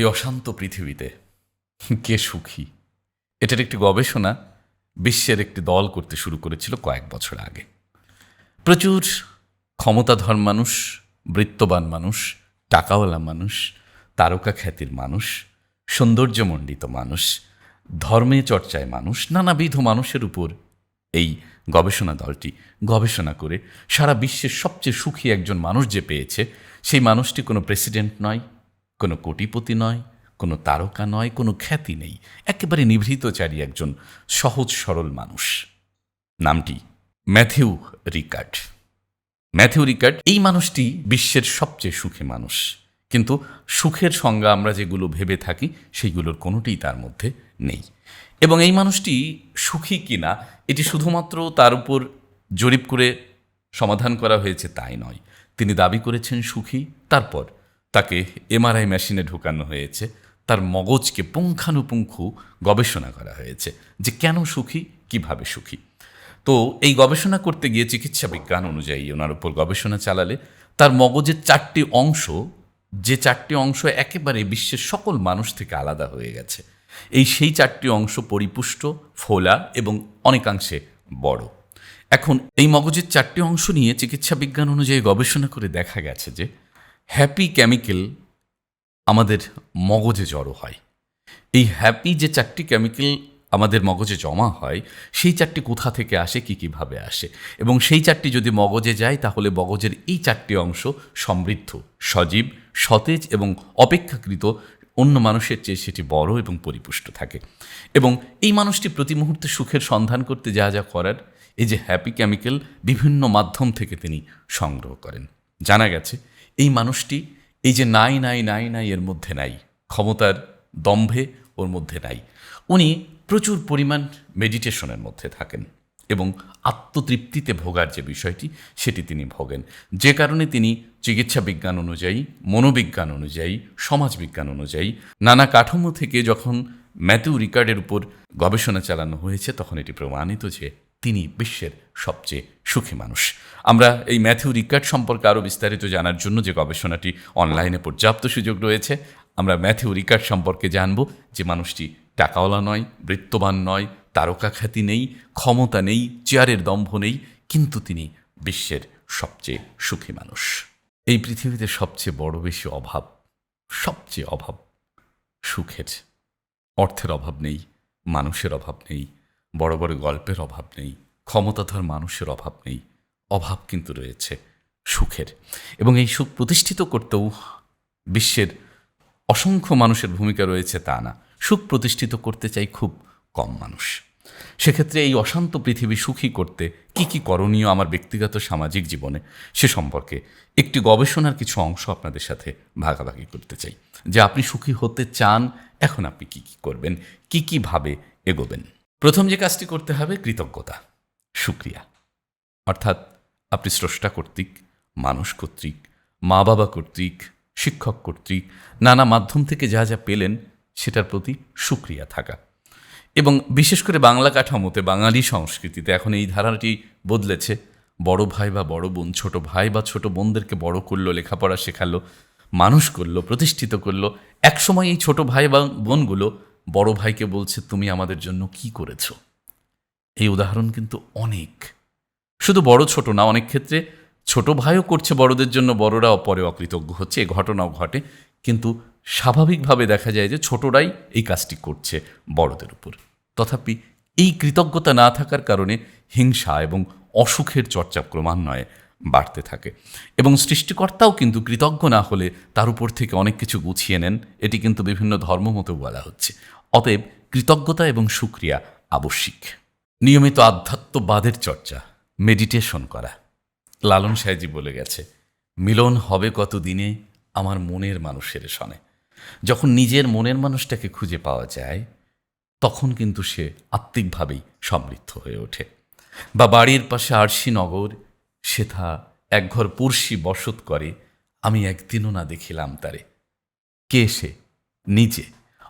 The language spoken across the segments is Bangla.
এই অশান্ত পৃথিবীতে কে সুখী? এটার একটি গবেষণা বিশ্বের একটি দল করতে শুরু করেছিল কয়েক বছর আগে। প্রচুর ক্ষমতাধর মানুষ, বৃত্তবান মানুষ, টাকাওয়ালা মানুষ, তারকা খ্যাতির মানুষ, সৌন্দর্যমণ্ডিত মানুষ, ধর্মে চর্চায় মানুষ, নানাবিধ মানুষের উপর এই গবেষণা দলটি গবেষণা করে সারা বিশ্বের সবচেয়ে সুখী একজন মানুষ যে পেয়েছে, সেই মানুষটি কোনো প্রেসিডেন্ট নয়। কোনো কোটিপতি নয়, কোনো তারকা নয়, কোনো খ্যাতি নেই। একেবারে নিভৃতচারী একজন সহজ সরল মানুষ। নামটি ম্যাথিউ রিকার্ড। ম্যাথিউ রিকার্ড এই মানুষটি বিশ্বের সবচেয়ে সুখী মানুষ। কিন্তু সুখের সংজ্ঞা আমরা যেগুলো ভেবে থাকি, সেইগুলোর কোনোটিই তার মধ্যে নেই। এবং এই মানুষটি সুখী কিনা, এটি শুধুমাত্র তার উপর জরিপ করে সমাধান করা হয়েছে তাই নয়। তিনি দাবি করেছেন সুখী, তারপর তাকে এমআরআই মেশিনে ঢোকানো হয়েছে। তার মগজকে পুঙ্খানুপুঙ্খু গবেষণা করা হয়েছে যে কেন সুখী, কীভাবে সুখী। তো এই গবেষণা করতে গিয়ে চিকিৎসা বিজ্ঞান অনুযায়ী ওনার উপর গবেষণা চালালে তার মগজের চারটি অংশ, যে চারটি অংশ একেবারে বিশ্বের সকল মানুষ থেকে আলাদা হয়ে গেছে। এই সেই চারটি অংশ পরিপুষ্ট, ফোলা এবং অনেকাংশে বড়। এখন এই মগজের চারটি অংশ নিয়ে চিকিৎসা বিজ্ঞান অনুযায়ী গবেষণা করে দেখা গেছে যে হ্যাপি কেমিক্যাল আমাদের মগজে জড়ো হয়। এই হ্যাপি যে চারটি কেমিক্যাল আমাদের মগজে জমা হয়, সেই চারটি কোথা থেকে আসে, কি কীভাবে আসে? এবং সেই চারটি যদি মগজে যায়, তাহলে মগজের এই চারটি অংশ সমৃদ্ধ, সজীব, সতেজ এবং অপেক্ষাকৃত অন্য মানুষের চেয়ে সেটি বড় এবং পরিপুষ্ট থাকে। এবং এই মানুষটি প্রতি মুহূর্তে সুখের সন্ধান করতে যা যা করার, এই যে হ্যাপি কেমিক্যাল বিভিন্ন মাধ্যম থেকে তিনি সংগ্রহ করেন। জানা গেছে এই মানুষটি এই যে নাই নাই নাই নাই এর মধ্যে নাই, ক্ষমতার দম্ভে ওর মধ্যে নাই। উনি প্রচুর পরিমাণ মেডিটেশনের মধ্যে থাকেন এবং আত্মতৃপ্তিতে ভোগার যে বিষয়টি, সেটি তিনি ভোগেন। যে কারণে তিনি চিকিৎসা বিজ্ঞান অনুযায়ী, মনোবিজ্ঞান অনুযায়ী সমাজবিজ্ঞান অনুযায়ী নানা কাঠামো থেকে যখন ম্যাথিউ রিকার্ডের উপর গবেষণা চালানো হয়েছে, তখন এটি প্রমাণিত যে তিনি বিশ্বের সবচেয়ে সুখী মানুষ। আমরা এই ম্যাথিউ রিকার্ড সম্পর্কে আরও বিস্তারিত জানার জন্য যে গবেষণাটি অনলাইনে পর্যাপ্ত সুযোগ রয়েছে, আমরা ম্যাথিউ রিকার্ড সম্পর্কে জানব যে মানুষটি টাকাওয়ালা নয়, বৃত্তবান নয়, তারকা খ্যাতি নেই, ক্ষমতা নেই, চেয়ারের দম্ভ নেই, কিন্তু তিনি বিশ্বের সবচেয়ে সুখী মানুষ। এই পৃথিবীতে সবচেয়ে বড় বেশি অভাব, সবচেয়ে অভাব সুখের। অর্থের অভাব নেই, মানুষের অভাব নেই বড় বড় গল্পের অভাব নেই, ক্ষমতাধর মানুষের অভাব নেই, অভাব কিন্তু রয়েছে সুখের। এবং এই সুখ প্রতিষ্ঠিত করতেও বিশ্বের অসংখ্য মানুষের ভূমিকা রয়েছে তা না। সুখ প্রতিষ্ঠিত করতে চাই খুব কম মানুষ। সেক্ষেত্রে এই অশান্ত পৃথিবী সুখী করতে কি কি করণীয় আমার ব্যক্তিগত সামাজিক জীবনে সে সম্পর্কে একটি গবেষণার কিছু অংশ আপনাদের সাথে ভাগাভাগি করতে চাই। যে আপনি সুখী হতে চান, এখন আপনি কি কি করবেন, কি কীভাবে এগোবেন? প্রথম যে কাজটি করতে হবে, কৃতজ্ঞতা, সুক্রিয়া। অর্থাৎ আপনি স্রষ্টা কর্তৃক, মানুষ কর্তৃক মা বাবা কর্তৃক, শিক্ষক কর্তৃক, নানা মাধ্যম থেকে যা যা পেলেন, সেটার প্রতি সুক্রিয়া থাকা। এবং বিশেষ করে বাংলা কাঠামোতে, বাঙালি সংস্কৃতিতে এখন এই ধারাটি বদলেছে। বড় ভাই বা বড় বোন, ছোট ভাই বা ছোট বোনদেরকে বড় করল, লেখাপড়া শেখালো, মানুষ করল, প্রতিষ্ঠিত করল, একসময় এই ছোট ভাই বা বোনগুলো বড় ভাইকে বলছে, তুমি আমাদের জন্য কি করেছ? এই উদাহরণ কিন্তু অনেক। শুধু বড় ছোট না, অনেক ক্ষেত্রে ছোট ভাইও করছে বড়দের জন্য, বড়রাও পরে অকৃতজ্ঞ হচ্ছে, এ ঘটনাও ঘটে। কিন্তু স্বাভাবিকভাবে দেখা যায় যে ছোটরাই এই কাজটি করছে বড়দের উপর। তথাপি এই কৃতজ্ঞতা না থাকার কারণে হিংসা এবং অসুখের চর্চা ক্রমান্বয়ে বাড়তে থাকে। এবং সৃষ্টিকর্তাও কিন্তু কৃতজ্ঞ না হলে তার উপর থেকে অনেক কিছু গুছিয়ে নেন। এটি কিন্তু বিভিন্ন ধর্মমতো বলা হচ্ছে। অতএব কৃতজ্ঞতা এবং সুক্রিয়া আবশ্যিক। নিয়মিত আধ্যাত্মবাদের চর্চা, মেডিটেশন করা। লালন সাহেজি বলে গেছে, মিলন হবে কত দিনে আমার মনের মানুষের সনে। যখন নিজের মনের মানুষটাকে খুঁজে পাওয়া যায়, তখন কিন্তু সে আত্মিকভাবেই সমৃদ্ধ হয়ে ওঠে। বা বাড়ির পাশে আরশি নগর সেথা একঘর পুরশি বসত করে, আমি একদিনও না দেখিলাম তারে। কে সে? নিজে।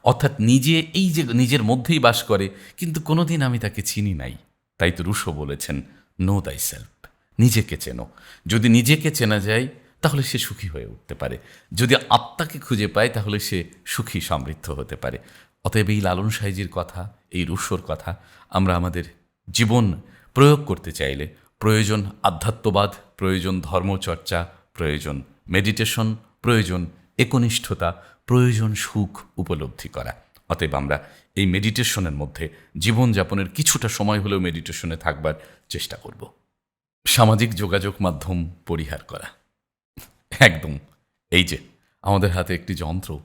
অর্থাৎ নিজে এই যে নিজের মধ্যেই বাস করে, কিন্তু কোনোদিন আমি তাকে চিনি নাই। তাই তো রুশো বলেছেন নো দাই সেলফ নিজেকে চেনো। যদি নিজেকে চেনা যায়, তাহলে সে সুখী হয়ে উঠতে পারে। যদি আত্মাকে খুঁজে পায়, তাহলে সে সুখী সমৃদ্ধ হতে পারে। অতএব এই লালন সাইজির কথা, এই রুশোর কথা, আমরা আমাদের জীবন প্রয়োগ করতে চাইলে প্রয়োজন আধ্যাত্মবাদ, প্রয়োজন ধর্মচর্চা, প্রয়োজন মেডিটেশন প্রয়োজন একনিষ্ঠতা, প্রয়োজন সুখ উপলব্ধি করা। অতএব আমরা এই মেডিটেশনের মধ্যে জীবনযাপনের কিছুটা সময় হলেও মেডিটেশনে থাকবার চেষ্টা করব। সামাজিক যোগাযোগ মাধ্যম পরিহার করা। একদম, এই যে আমাদের হাতে একটি যন্ত্র,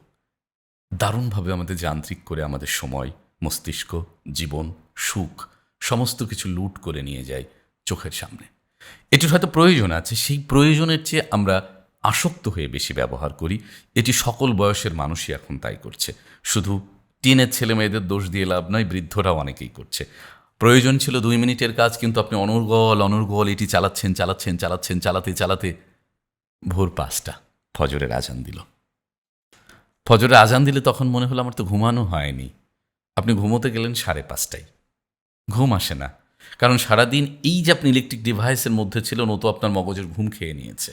দারুণভাবে আমাদের যান্ত্রিক করে আমাদের সময়, মস্তিষ্ক, জীবন, সুখ, সমস্ত কিছু লুট করে নিয়ে যায়। চোখের সামনে। এটির হয়তো প্রয়োজন আছে, সেই প্রয়োজনের চেয়ে আমরা আসক্ত হয়ে বেশি ব্যবহার করি। এটি সকল বয়সের মানুষই এখন তাই করছে। শুধু টিনের ছেলে মেয়েদের দোষ দিয়ে লাভ নয়, বৃদ্ধরাও অনেকেই করছে। প্রয়োজন ছিল দুই মিনিটের কাজ, কিন্তু আপনি অনর্গল অনর্গল, এটি চালাচ্ছেন চালাচ্ছেন চালাচ্ছেন, চালাতে চালাতে ভোর পাঁচটা। ফজরের আজান দিল। ফজরের আজান দিলে তখন মনে হলো আমার তো ঘুমানো হয়নি। আপনি ঘুমোতে গেলেন সাড়ে পাঁচটায়। ঘুম আসে না। কারণ সারাদিন এই যে আপনি ইলেকট্রিক ডিভাইসের মধ্যে ছিলেন, ও তো আপনার মগজের ঘুম খেয়ে নিয়েছে।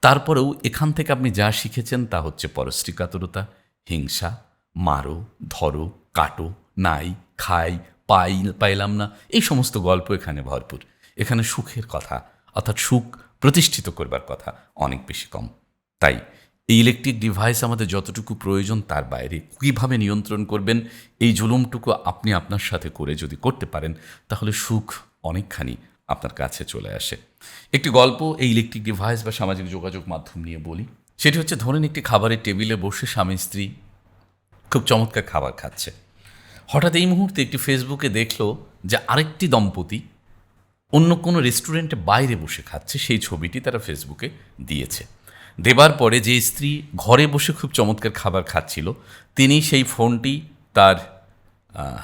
তারপরেও এখান থেকে আপনি যা শিখেছেন তা হচ্ছে পরশ্রী কাতরতা হিংসা, মারো, ধরো, কাটো, নাই, খাই, পাই, পাইলাম না, এই সমস্ত গল্প এখানে ভরপুর। এখানে সুখের কথা, অর্থাৎ সুখ প্রতিষ্ঠিত করবার কথা অনেক বেশি কম। তাই এই ইলেকট্রিক ডিভাইস আমাদের যতটুকু প্রয়োজন, তার বাইরে কীভাবে নিয়ন্ত্রণ করবেন, এই জুলুমটুকু আপনি আপনার সাথে করে যদি করতে পারেন, তাহলে সুখ অনেকখানি আপনার কাছে চলে আসে। একটি গল্প এই ইলেকট্রিক ডিভাইস বা সামাজিক যোগাযোগ মাধ্যম নিয়ে বলি। সেটি হচ্ছে, ধরেন একটি খাবারের টেবিলে বসে স্বামী স্ত্রী খুব চমৎকার খাবার খাচ্ছে। হঠাৎ এই মুহূর্তে একটি ফেসবুকে দেখল যে আরেকটি দম্পতি অন্য কোনো রেস্টুরেন্টে বাইরে বসে খাচ্ছে, সেই ছবিটি তারা ফেসবুকে দিয়েছে। দেবার পরে যে স্ত্রী ঘরে বসে খুব চমৎকার খাবার খাচ্ছিল, তিনি সেই ফোনটি তার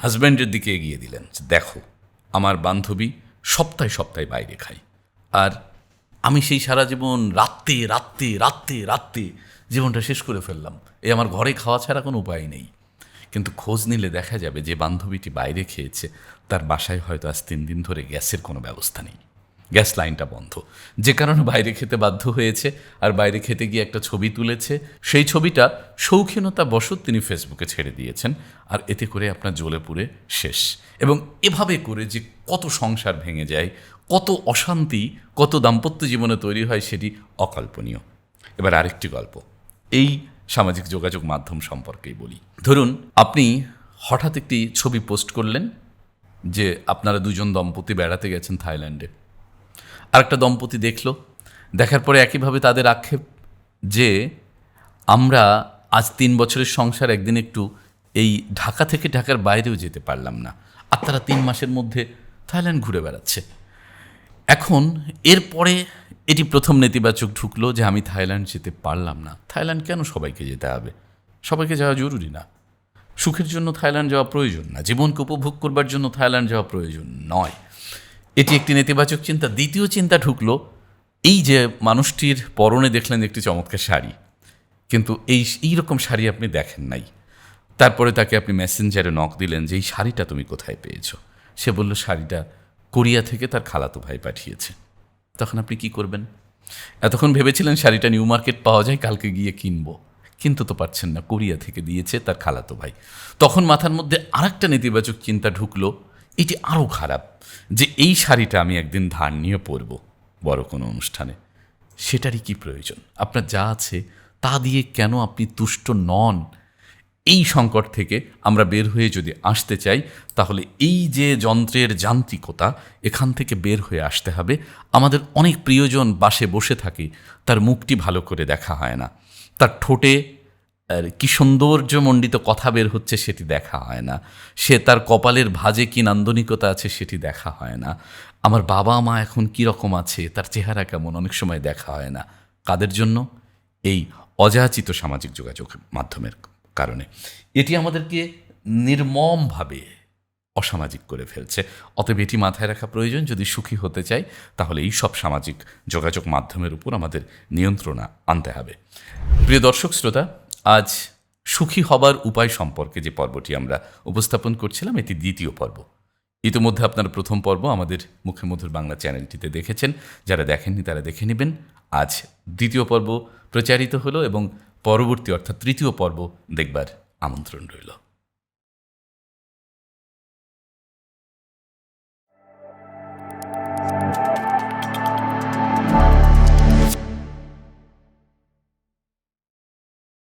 হাজব্যান্ডের দিকে এগিয়ে দিলেন। দেখো, আমার বান্ধবী সপ্তাহে সপ্তাহে বাইরে খাই আর আমি সেই সারা জীবন রাত্রে রাত্রে রাত্রে রাত্রে জীবনটা শেষ করে ফেললাম। এই আমার ঘরে খাওয়া ছাড়া কোনো উপায় নেই। কিন্তু খোঁজ নিলে দেখা যাবে যে বান্ধবীটি বাইরে খেয়েছে, তার বাসায় হয়তো আজ তিন দিন ধরে গ্যাসের কোনো ব্যবস্থা নেই। গ্যাস লাইনটা বন্ধ। যে কারণে বাইরে খেতে বাধ্য হয়েছে, আর বাইরে খেতে গিয়ে একটা ছবি তুলেছে। সেই ছবিটা শৌখিনতা বশত তিনি ফেসবুকে ছেড়ে দিয়েছেন, আর এতে করে আপনার জ্বলে পুড়ে শেষ। এবং এভাবে করে যে কত সংসার ভেঙে যায়, কত অশান্তি, কত দাম্পত্য জীবনে তৈরি হয় সেটি অকল্পনীয়। এবার আরেকটি গল্প। এই সামাজিক যোগাযোগ মাধ্যম সম্পর্কেই বলি। ধরুন, আপনি হঠাৎ একটি ছবি পোস্ট করলেন যে আপনারা দুজন দম্পতি বেড়াতে গেছেন থাইল্যান্ডে। আরেকটা দম্পতি দেখল। দেখার পরে একইভাবে তাদের আক্ষেপ যে আমরা আজ তিন বছরের সংসার একদিন একটু এই ঢাকা থেকে ঢাকার বাইরেও যেতে পারলাম না। আর তারা তিন মাসের মধ্যে থাইল্যান্ড ঘুরে বেড়াচ্ছে। এখন এরপরে এটি প্রথম নেতিবাচক ঢুকলো যে আমি থাইল্যান্ড যেতে পারলাম না। থাইল্যান্ড কেন সবাইকে যেতে হবে? সবাইকে যাওয়া জরুরি না। সুখের জন্য থাইল্যান্ড যাওয়া প্রয়োজন না। জীবনকে উপভোগ করবার জন্য থাইল্যান্ড যাওয়া প্রয়োজন নয়। এটি একটি নেতিবাচক চিন্তা। দ্বিতীয় চিন্তা ঢুকলো, এই যে মানুষটির পরনে দেখলেন একটি চমৎকার শাড়ি, কিন্তু এই এইরকম শাড়ি আপনি দেখেন নাই। তারপরে তাকে আপনি মেসেঞ্জারে নক দিলেন যে, এই শাড়িটা তুমি কোথায় পেয়েছ? সে বলল, শাড়িটা কোরিয়া থেকে তার খালাতো ভাই পাঠিয়েছে। তখন আপনি কি করবেন? এতক্ষণ ভেবেছিলেন শাড়িটা নিউ মার্কেট পাওয়া যায়, কালকে গিয়ে কিনবো। কিন্তু তো পারছেন না, কোরিয়া থেকে দিয়েছে তার খালাতো ভাই। তখন মাথার মধ্যে আরেকটা নেতিবাচক চিন্তা ঢুকলো এটি আরও খারাপ যে এই শাড়িটা আমি একদিন ধার নিয়ে পরব বড় কোনো অনুষ্ঠানে। সেটারই কি প্রয়োজন? আপনার যা আছে তা দিয়ে কেন আপনি তুষ্ট নন? এই সংকট থেকে আমরা বের হয়ে যদি আসতে চাই, তাহলে এই যে যন্ত্রের যান্ত্রিকতা এখান থেকে বের হয়ে আসতে হবে। আমাদের অনেক প্রিয়জন বাসে বসে থাকে, তার মুখটি ভালো করে দেখা হয় না। তার ঠোঁটে আর কি সৌন্দর্যমণ্ডিত কথা বের হচ্ছে সেটি দেখা হয় না। সে তার কপালের ভাজে কি নান্দনিকতা আছে সেটি দেখা হয় না। আমার বাবা মা এখন কি রকম আছে, তার চেহারা কেমন অনেক সময় দেখা হয় না। কাদের জন্য? এই অযাচিত সামাজিক যোগাযোগ মাধ্যমের কারণে। এটি আমাদেরকে নির্মমভাবে অসামাজিক করে ফেলছে। অতএব এটি মাথায় রাখা প্রয়োজন, যদি সুখী হতে চাই, তাহলে এই সব সামাজিক যোগাযোগ মাধ্যমের উপর আমাদের নিয়ন্ত্রণা আনতে হবে। প্রিয় দর্শক, শ্রোতা, আজ সুখী হবার উপায় সম্পর্কে যে পর্বটি আমরা উপস্থাপন করছিলাম, এটি দ্বিতীয় পর্ব। ইতিমধ্যে আপনারা প্রথম পর্ব আমাদের মুখে মধুর বাংলা চ্যানেলটিতে দেখেছেন। যারা দেখেননি, তারা দেখে নেবেন। আজ দ্বিতীয় পর্ব প্রচারিত হলো এবং পরবর্তী, অর্থাৎ তৃতীয় পর্ব দেখবার আমন্ত্রণ রইল।